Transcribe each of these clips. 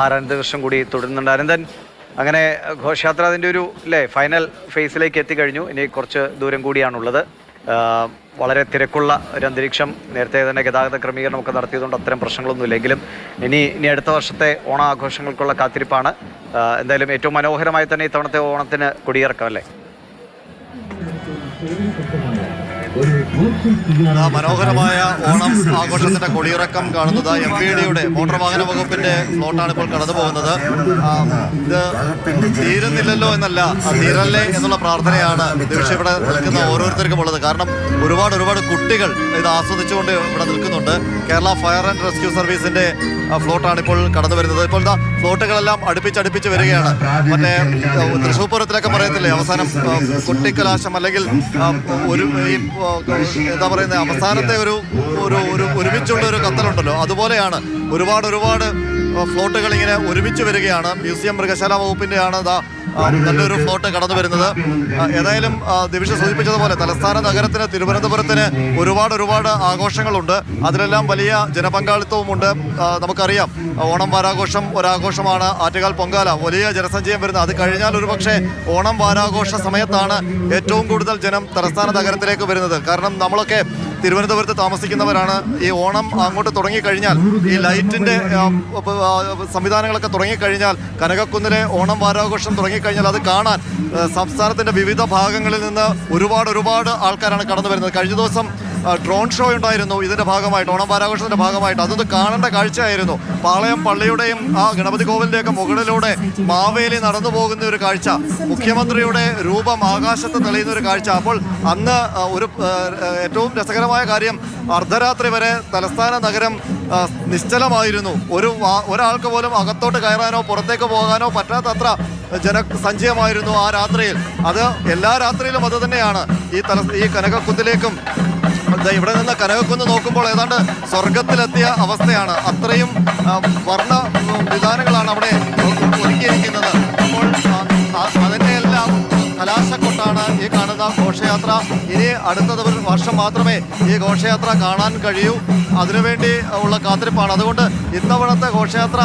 R ദിവസം കൂടി തുടരുന്നുണ്ട്. അനന്തൻ അങ്ങനെ ഘോഷയാത്ര അതിന്റെ ഒരു അല്ലേ ഫൈനൽ ഫേസിലേക്ക് എത്തിക്കഴിഞ്ഞു. ഇനി കുറച്ച് ദൂരം കൂടിയാണുള്ളത്. ആ, വളരെ തിരക്കുള്ള ഒരു അന്തരീക്ഷം. നേരത്തെ തന്നെ ഗതാഗത ക്രമീകരണമൊക്കെ നടത്തിയതുകൊണ്ട് അത്തരം പ്രശ്നങ്ങളൊന്നുമില്ല എങ്കിലും ഇനി ഇനി അടുത്ത വർഷത്തെ ഓണാഘോഷങ്ങൾക്കുള്ള കാത്തിരിപ്പാണ്. എന്തായാലും ഏറ്റവും മനോഹരമായി തന്നെ ഇത്തവണത്തെ ഓണത്തിന് കൊടിയിറക്കം അല്ലേ? ആ മനോഹരമായ ഓണം ആഘോഷത്തിന്റെ കൊടിയിറക്കം കാണുന്നത് എം പി ഡിയുടെ മോട്ടോർ വാഹന വകുപ്പിന്റെ ഫ്ലോട്ടാണ് ഇപ്പോൾ കടന്നു പോകുന്നത്. ഇത് തീരുന്നില്ലല്ലോ എന്നല്ല തീരല്ലേ എന്നുള്ള പ്രാർത്ഥനയാണ് ദിവസം ഇവിടെ നിൽക്കുന്ന ഓരോരുത്തർക്കും ഉള്ളത്. കാരണം ഒരുപാട് ഒരുപാട് കുട്ടികൾ ഇത് ആസ്വദിച്ചുകൊണ്ട് ഇവിടെ നിൽക്കുന്നുണ്ട്. കേരള ഫയർ ആൻഡ് റെസ്ക്യൂ സർവീസിന്റെ ഫ്ലോട്ടാണ് ഇപ്പോൾ കടന്നു വരുന്നത്. ഇപ്പോൾ ഫ്ലോട്ടുകളെല്ലാം അടുപ്പിച്ചടുപ്പിച്ച് വരികയാണ്. മറ്റേ തൃശ്ശൂർ പൂരത്തിലൊക്കെ പറയത്തില്ലേ അവസാനം കുട്ടിക്കലാശം അല്ലെങ്കിൽ ഒരു എന്താ പറയുന്നത് അവസാനത്തെ ഒരു ഒരു ഒരു ഒരുമിച്ചുള്ള ഒരു കത്തലുണ്ടല്ലോ. അതുപോലെയാണ് ഒരുപാട് ഒരുപാട് ഫ്ലോട്ടുകൾ ഇങ്ങനെ ഒരുമിച്ച് വരികയാണ്. മ്യൂസിയം മൃഗശാല വകുപ്പിന്റെയാണ് ഇതാ നല്ലൊരു ഫ്ലോട്ട് കടന്നു വരുന്നത്. ഏതായാലും ദിവിഷ സൂചിപ്പിച്ചതുപോലെ തലസ്ഥാന നഗരത്തിന് തിരുവനന്തപുരത്തിന് ഒരുപാട് ഒരുപാട് ആഘോഷങ്ങളുണ്ട്. അതിലെല്ലാം വലിയ ജനപങ്കാളിത്തവുമുണ്ട്. നമുക്കറിയാം ഓണം വാരാഘോഷം ഒരാഘോഷമാണ്. ആറ്റുകാൽ പൊങ്കാല വലിയ ജനസഞ്ചയം വരുന്നത്. അത് കഴിഞ്ഞാൽ ഒരുപക്ഷേ ഓണം വാരാഘോഷ സമയത്താണ് ഏറ്റവും കൂടുതൽ ജനം തലസ്ഥാന നഗരത്തിലേക്ക് വരുന്നത്. കാരണം നമ്മളൊക്കെ തിരുവനന്തപുരത്ത് താമസിക്കുന്നവരാണ്. ഈ ഓണം അങ്ങോട്ട് തുടങ്ങിക്കഴിഞ്ഞാൽ ഈ ലൈറ്റിന്റെ സംവിധാനങ്ങളൊക്കെ തുടങ്ങിക്കഴിഞ്ഞാൽ കനകക്കുന്നിലെ ഓണം വാരാഘോഷം തുടങ്ങിക്കഴിഞ്ഞാൽ അത് കാണാൻ സംസ്ഥാനത്തിന്റെ വിവിധ ഭാഗങ്ങളിൽ നിന്ന് ഒരുപാട് ഒരുപാട് ആൾക്കാരാണ് കടന്നു വരുന്നത് കഴിഞ്ഞ ദിവസം ഡ്രോൺ ഷോ ഉണ്ടായിരുന്നു. ഇതിന്റെ ഭാഗമായിട്ട് ഓണം വാരാഘോഷത്തിന്റെ ഭാഗമായിട്ട്. അതൊന്ന് കാണേണ്ട കാഴ്ചയായിരുന്നു. പാളയം പള്ളിയുടെയും ആ ഗണപതി കോവിലിന്റെയൊക്കെ മുകളിലൂടെ മാവേലി നടന്നു പോകുന്ന ഒരു കാഴ്ച മുഖ്യമന്ത്രിയുടെ രൂപം ആകാശത്ത് തെളിയുന്ന ഒരു കാഴ്ച. അപ്പോൾ അന്ന് ഒരു ഏറ്റവും രസകരമായ കാര്യം അർദ്ധരാത്രി വരെ തലസ്ഥാന നഗരം നിശ്ചലമായിരുന്നു. ഒരു ഒരാൾക്ക് പോലും അകത്തോട്ട് കയറാനോ പുറത്തേക്ക് പോകാനോ പറ്റാത്തത്ര ജനസഞ്ചയമായിരുന്നു ആ രാത്രിയിൽ. അത് എല്ലാ രാത്രിയിലും അത് തന്നെയാണ്. ഈ തല ഈ കനകക്കുന്നിലേക്കും ദേ ഇവിടെ നിന്ന് കനകക്കുന്ന് നോക്കുമ്പോൾ ഏതാണ്ട് സ്വർഗത്തിലെത്തിയ അവസ്ഥയാണ്. അത്രയും വർണ വിധാനങ്ങളാണ് അവിടെ ഒരുക്കിയിരിക്കുന്നത്. അപ്പോൾ അതിന്റെ എല്ലാം കലാശക്കൊട്ടാണ് ഈ കാണുന്ന ഘോഷയാത്ര. ഇനി അടുത്ത വർഷം മാത്രമേ ഈ ഘോഷയാത്ര കാണാൻ കഴിയൂ. അതിനുവേണ്ടി ഉള്ള കാത്തിരിപ്പാണ്. അതുകൊണ്ട് ഇത്തവണത്തെ ഘോഷയാത്ര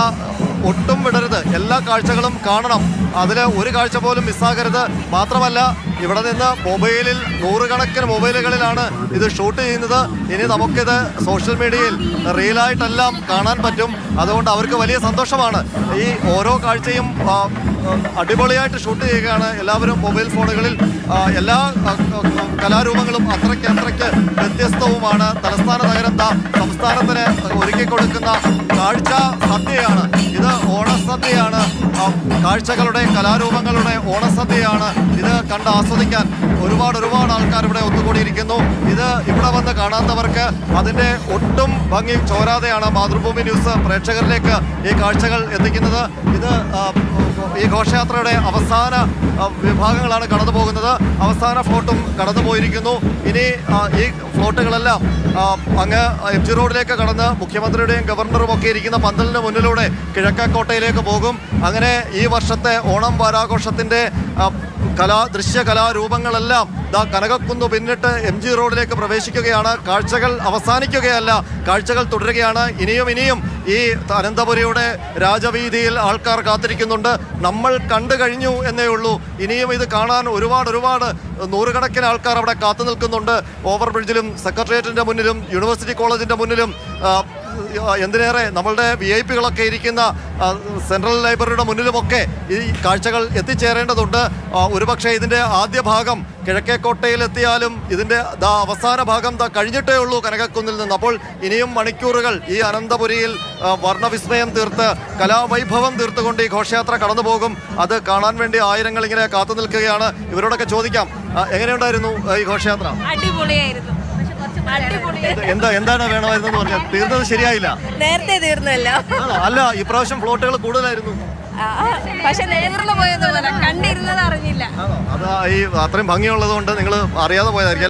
ഒട്ടും വിടരുത്. എല്ലാ കാഴ്ചകളും കാണണം. അതിൽ ഒരു കാഴ്ച പോലും മിസ്സാകരുത്. മാത്രമല്ല ഇവിടെ നിന്ന് മൊബൈലിൽ നൂറുകണക്കിന് മൊബൈലുകളിലാണ് ഇത് ഷൂട്ട് ചെയ്യുന്നത്. ഇനി നമുക്കിത് സോഷ്യൽ മീഡിയയിൽ റീലായിട്ടെല്ലാം കാണാൻ പറ്റും. അതുകൊണ്ട് അവർക്ക് വലിയ സന്തോഷമാണ്. ഈ ഓരോ കാഴ്ചയും അടിപൊളിയായിട്ട് ഷൂട്ട് ചെയ്യുകയാണ് എല്ലാവരും മൊബൈൽ ഫോണുകളിൽ. എല്ലാ കലാരൂപങ്ങളും അത്രയ്ക്ക് അത്രയ്ക്ക് വ്യത്യസ്തവുമാണ്. തലസ്ഥാന നഗരം സംസ്ഥാനത്തിന് ഒരുക്കി കൊടുക്കുന്ന കാഴ്ച സദ്യയാണ് ഓണസദ്യയാണ്. കാഴ്ചകളുടെ കലാരൂപങ്ങളുടെ ഓണസദ്യയാണ് ഇത് കണ്ട് ആസ്വദിക്കാൻ ഒരുപാട് ഒരുപാട് ആൾക്കാർ ഇവിടെ ഒത്തുകൂടിയിരിക്കുന്നു. ഇത് ഇവിടെ വന്ന് കാണാത്തവർക്ക് അതിന്റെ ഒട്ടും ഭംഗി ചോരാതെയാണ് മാതൃഭൂമി ന്യൂസ് പ്രേക്ഷകരിലേക്ക് ഈ കാഴ്ചകൾ എത്തിക്കുന്നത്. ഇത് ഈ ഘോഷയാത്രയുടെ അവസാന വിഭാഗങ്ങളാണ് കടന്നു പോകുന്നത്. അവസാന ഫ്ലോട്ടും കടന്നു പോയിരിക്കുന്നു. ഇനി ഈ ഫ്ലോട്ടുകളെല്ലാം അങ്ങ് എം ജി റോഡിലേക്ക് കടന്ന് മുഖ്യമന്ത്രിയുടെയും ഗവർണറും ഒക്കെ ഇരിക്കുന്ന പന്തലിന് മുന്നിലൂടെ കിഴക്കക്കോട്ടയിലേക്ക് പോകും. അങ്ങനെ ഈ വർഷത്തെ ഓണം വാരാഘോഷത്തിന്റെ ആ, കലാ ദൃശ്യ കലാരൂപങ്ങളെല്ലാം ദാ കനകക്കുന്ന് പിന്നിട്ട് എം ജി റോഡിലേക്ക് പ്രവേശിക്കുകയാണ്. കാഴ്ചകൾ അവസാനിക്കുകയല്ല. കാഴ്ചകൾ തുടരുകയാണ്. ഇനിയും ഇനിയും ഈ അനന്തപുരിയുടെ രാജവീതിയിൽ ആൾക്കാർ കാത്തിരിക്കുന്നുണ്ട്. നമ്മൾ കണ്ടു കഴിഞ്ഞു എന്നേ ഉള്ളൂ. ഇനിയും ഇത് കാണാൻ ഒരുപാട് ഒരുപാട് നൂറുകണക്കിന് ആൾക്കാർ അവിടെ കാത്തു നിൽക്കുന്നുണ്ട്. ഓവർ ബ്രിഡ്ജിലും സെക്രട്ടേറിയറ്റിന്റെ മുന്നിലും യൂണിവേഴ്സിറ്റി കോളേജിന്റെ മുന്നിലും എന്തിനേറെ നമ്മളുടെ വി ഐ പികളൊക്കെ ഇരിക്കുന്ന സെൻട്രൽ ലൈബ്രറിയുടെ മുന്നിലുമൊക്കെ ഈ കാഴ്ചകൾ എത്തിച്ചേരേണ്ടതുണ്ട്. ഒരുപക്ഷെ ഇതിന്റെ ആദ്യ ഭാഗം കിഴക്കേക്കോട്ടയിലെത്തിയാലും ഇതിന്റെ ദാ അവസാന ഭാഗം ദാ കഴിഞ്ഞിട്ടേ ഉള്ളൂ കനകക്കുന്നിൽ നിന്ന്. അപ്പോൾ ഇനിയും മണിക്കൂറുകൾ ഈ അനന്തപുരിയിൽ വർണവിസ്മയം തീർത്ത് കലാവൈഭവം തീർത്തുകൊണ്ട് ഈ ഘോഷയാത്ര കടന്നു പോകും അത് കാണാൻ വേണ്ടി ആയിരങ്ങൾ ഇങ്ങനെ കാത്തു നിൽക്കുകയാണ് ഇവരോടൊക്കെ ചോദിക്കാം. എങ്ങനെയുണ്ടായിരുന്നു ഈ ഘോഷയാത്ര? അടിപൊളിയായിരുന്നു. എന്താ എന്താണ് വേണമായിരുന്നെന്ന് പറഞ്ഞാൽ തീർന്നത് ശരിയായില്ല. നേരത്തെ തീർന്നല്ലോ. അല്ല ഇപ്രാവശ്യം ഫ്ലോട്ടുകൾ കൂടുതലായിരുന്നു. പക്ഷെ പോലെ കണ്ടിരുന്നത് അറിഞ്ഞില്ല. അത് ഈ അത്രയും ഭംഗിയുള്ളത് കൊണ്ട് നിങ്ങൾ അറിയാതെ പോയതായിരിക്കും.